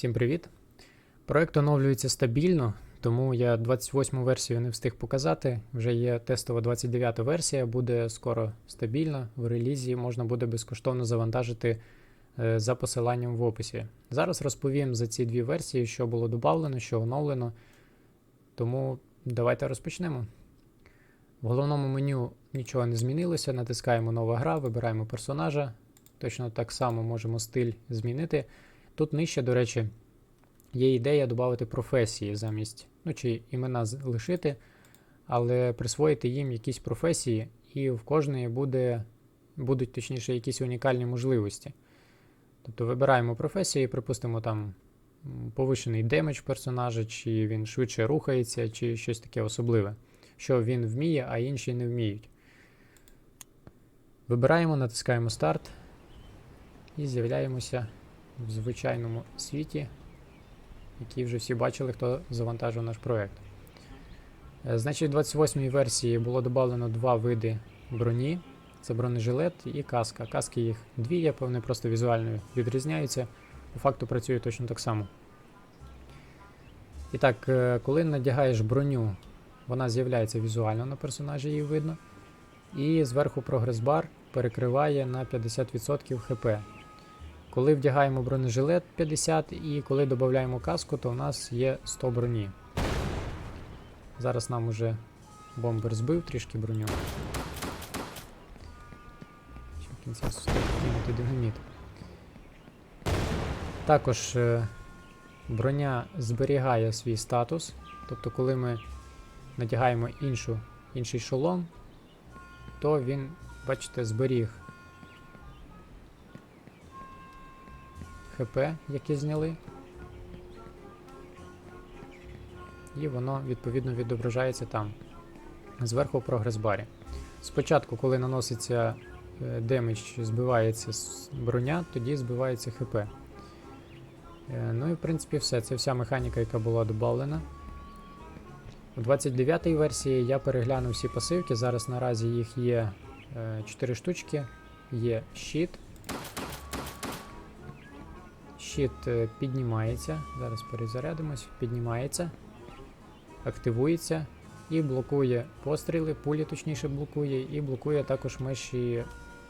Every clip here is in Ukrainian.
Всім привіт! Проект оновлюється стабільно, тому я 28 версію не встиг показати. Вже є тестова 29 версія, буде скоро стабільна. В релізі можна буде безкоштовно завантажити е, за посиланням в описі. Зараз розповім за ці дві версії, що було додавлено, що оновлено. Тому давайте розпочнемо. В головному меню нічого не змінилося. Натискаємо нова гра, вибираємо персонажа. Точно так само можемо стиль змінити. Тут нижче, до речі, є ідея додати професії замість, ну чи імена з- лишити, але присвоїти їм якісь професії, і в кожної буде, будуть точніше якісь унікальні можливості. Тобто вибираємо професії, припустимо, там м, повишений демедж персонажа, чи він швидше рухається, чи щось таке особливе, що він вміє, а інші не вміють. Вибираємо, натискаємо старт і з'являємося в звичайному світі, який вже всі бачили, хто завантажив наш проект. Е, Значить, в 28-й версії було додано два види броні: це бронежилет і каска. Каски їх дві є, вони просто візуально відрізняються. По факту працює точно так само. І так, е, коли надягаєш броню, вона з'являється візуально на персонажі, її видно. І зверху прогрес-бар перекриває на 50% хп. Коли вдягаємо бронежилет 50 і коли додаємо каску, то у нас є 100 броні. Зараз нам уже бомбер збив трішки броню. Ще в кінці кинути динаміт. Також е, броня зберігає свій статус. Тобто, коли ми надягаємо іншу, інший шолом, то він, бачите, зберіг ХП, яке зняли. І воно відповідно відображається там. Зверху в прогрес-барі. Спочатку, коли наноситься е, демедж, збивається броня, тоді збивається ХП. Е, Ну і в принципі все. Це вся механіка, яка була додана. У 29-й версії я переглянув всі пасивки. Зараз наразі їх є 4 штучки. Є щит, Щит е, піднімається. Зараз перезарядимось. Піднімається, активується і блокує постріли, пулі точніше блокує, і блокує також меші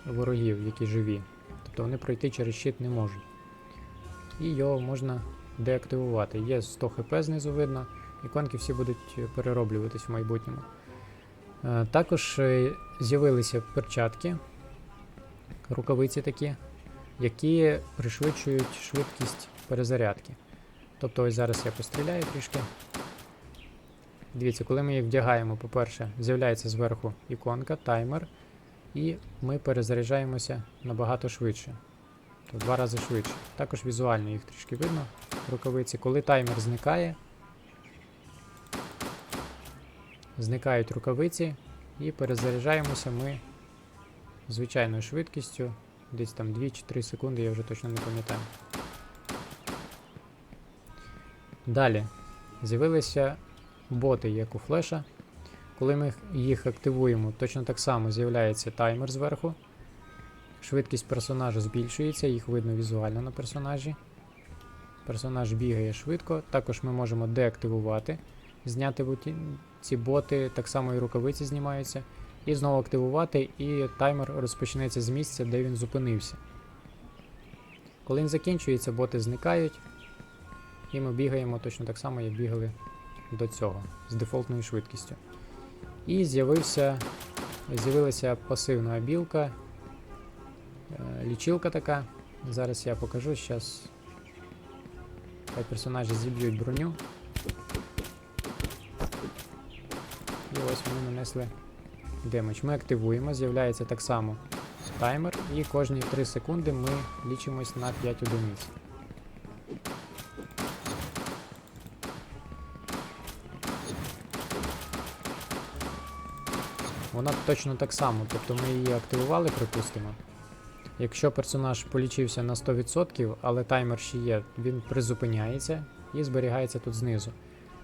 ворогів, які живі. Тобто вони пройти через щит не можуть. І його можна деактивувати. Є 100 хп знизу видно. Іконки всі будуть перероблюватись в майбутньому. Е, Також е, з'явилися перчатки, рукавиці такі які пришвидшують швидкість перезарядки. Тобто ось зараз я постріляю трішки. Дивіться, коли ми їх вдягаємо, по-перше, з'являється зверху іконка, таймер, і ми перезаряджаємося набагато швидше. Тобто два рази швидше. Також візуально їх трішки видно, в рукавиці. Коли таймер зникає, зникають рукавиці і перезаряджаємося ми звичайною швидкістю Десь там 2 чи 3 секунди, я вже точно не пам'ятаю. Далі з'явилися боти, як у флеша. Коли ми їх активуємо, точно так само з'являється таймер зверху. Швидкість персонажа збільшується, їх видно візуально на персонажі. Персонаж бігає швидко. Також ми можемо деактивувати, зняти ці боти, так само і рукавиці знімаються. І знову активувати, і таймер розпочнеться з місця, де він зупинився. Коли він закінчується, боти зникають, і ми бігаємо точно так само, як бігали до цього, з дефолтною швидкістю. І з'явилася пасивна білка, е, лічилка така. Зараз я покажу, зараз хай персонажі зіб'ють броню. І ось вони нанесли демедж. Ми активуємо, з'являється так само таймер, і кожні 3 секунди ми лічимось на 5 одиниць. Вона точно так само, тобто ми її активували, припустимо. Якщо персонаж полічився на 100%, але таймер ще є, він призупиняється і зберігається тут знизу.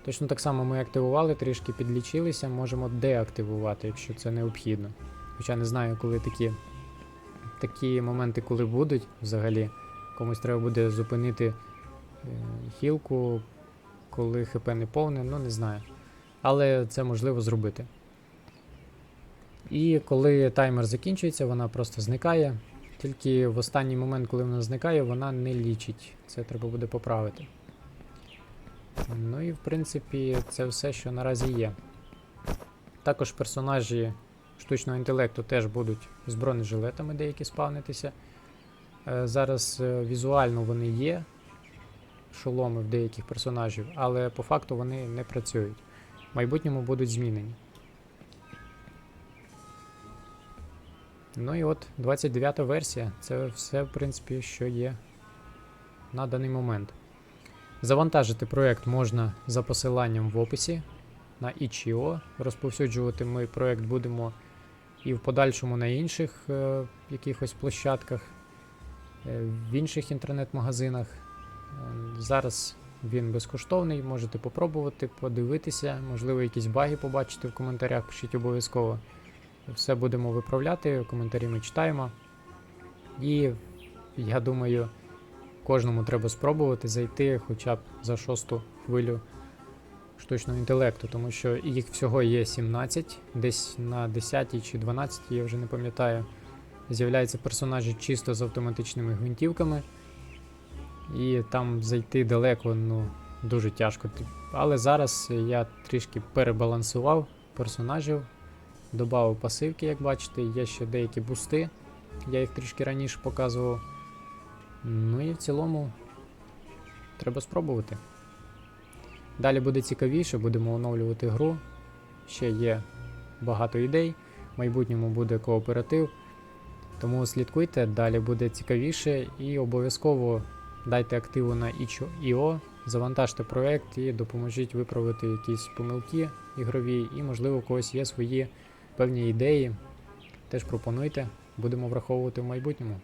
Точно так само ми активували, трішки підлічилися, можемо деактивувати, якщо це необхідно. Хоча не знаю, коли такі, такі моменти коли будуть взагалі. Комусь треба буде зупинити хілку, коли ХП не повне, ну не знаю. Але це можливо зробити. І коли таймер закінчується, вона просто зникає. Тільки в останній момент, коли вона зникає, вона не лічить. Це треба буде поправити. Ну і в принципі, це все, що наразі є. Також персонажі штучного інтелекту теж будуть з бронежилетами деякі спавнитися. Е, Зараз е, візуально вони є, шоломи в деяких персонажів, але по факту вони не працюють. В майбутньому будуть змінені. Ну і от 29 версія. Це все, в принципі, що є на даний момент. Завантажити проект можна за посиланням в описі на itch.io. Розповсюджувати ми проект будемо і в подальшому на інших е, якихось площадках, е, в інших інтернет-магазинах. Е, зараз він безкоштовний, можете попробувати, подивитися, можливо, якісь баги побачити в коментарях, пишіть обов'язково. Все будемо виправляти, коментарі ми читаємо. І я думаю, кожному треба спробувати зайти хоча б за шосту хвилю штучного інтелекту, тому що їх всього є 17, десь на 10 чи 12, я вже не пам'ятаю. З'являються персонажі чисто з автоматичними гвинтівками. І там зайти далеко ну, дуже тяжко. Але зараз я трішки перебалансував персонажів, додав пасивки, як бачите, є ще деякі бусти. Я їх трішки раніше показував. Ну і в цілому треба спробувати. Далі буде цікавіше, будемо оновлювати гру. Ще є багато ідей. В майбутньому буде кооператив. Тому слідкуйте, далі буде цікавіше і обов'язково дайте активу на itch.io, завантажте проект і допоможіть виправити якісь помилки ігрові, і, можливо, у когось є свої певні ідеї. Теж пропонуйте, будемо враховувати в майбутньому.